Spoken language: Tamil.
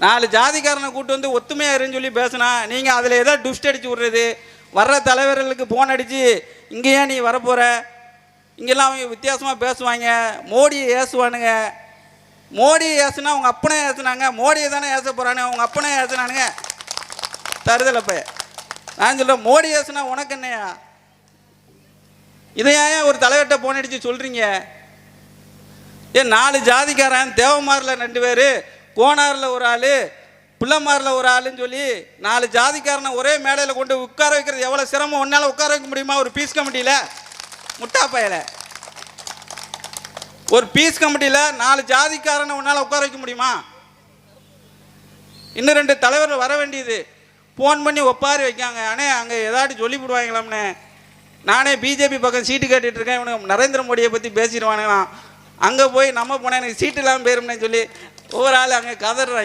நாலு ஜாதிக்காரனை கூட்டு வந்து ஒத்துமையாக இருன்னு சொல்லி பேசினா நீங்கள் அதில் ஏதோ டுஸ்ட் அடித்து விட்றது வர்ற தலைவர்களுக்கு ஃபோன் அடித்து இங்கே ஏன் நீ வரப்போகிற இங்கெல்லாம் அவங்க வித்தியாசமாக பேசுவாங்க. மோடியை ஏசுவானுங்க. மோடியை ஏசுனா அவங்க அப்பனே ஏசுனாங்க. மோடியை தானே ஏச போகிறானு அவங்க அப்பனே ஏசுனானுங்க. தருதலை நான் சொல்கிறேன் மோடி ஏசுனா உனக்கு என்னையா? இதை ஏன் ஒரு தலைவர்கிட்ட போன் அடித்து சொல்கிறீங்க ஏன் நாலு ஜாதிக்காரன் தேவமாரில் ரெண்டு பேர் கோனாரில் ஒரு ஆள் பிள்ளைமாரில் ஒரு ஆளுன்னு சொல்லி நாலு ஜாதிக்காரனை ஒரே மேடையில் கொண்டு உட்கார வைக்கிறது எவ்வளோ சிரமம்? ஒன்றால் உட்கார வைக்க முடியுமா? ஒரு பீஸ் கமிட்டியில் முட்டா பயல. ஒரு பீஸ் கமிட்டியில் நாலு ஜாதிக்காரனை உன்னால் உட்கார வைக்க முடியுமா? இன்னும் ரெண்டு தலைவர் வர வேண்டியது. ஃபோன் பண்ணி ஒப்பாரி வைக்காங்க. அண்ணே அங்கே ஏதாட்டி சொல்லி விடுவாங்களாம்னே நானே பிஜேபி பக்கம் சீட்டு கேட்டுட்டு இருக்கேன். இவனுக்கு நரேந்திர மோடியை பற்றி பேசிடுவானுங்களாம். அங்கே போய் நம்ம போனேன் எனக்கு சீட்டு இல்லாமல் போயிரும்னே சொல்லி ஒரு ஆள் அங்கே கதறாங்க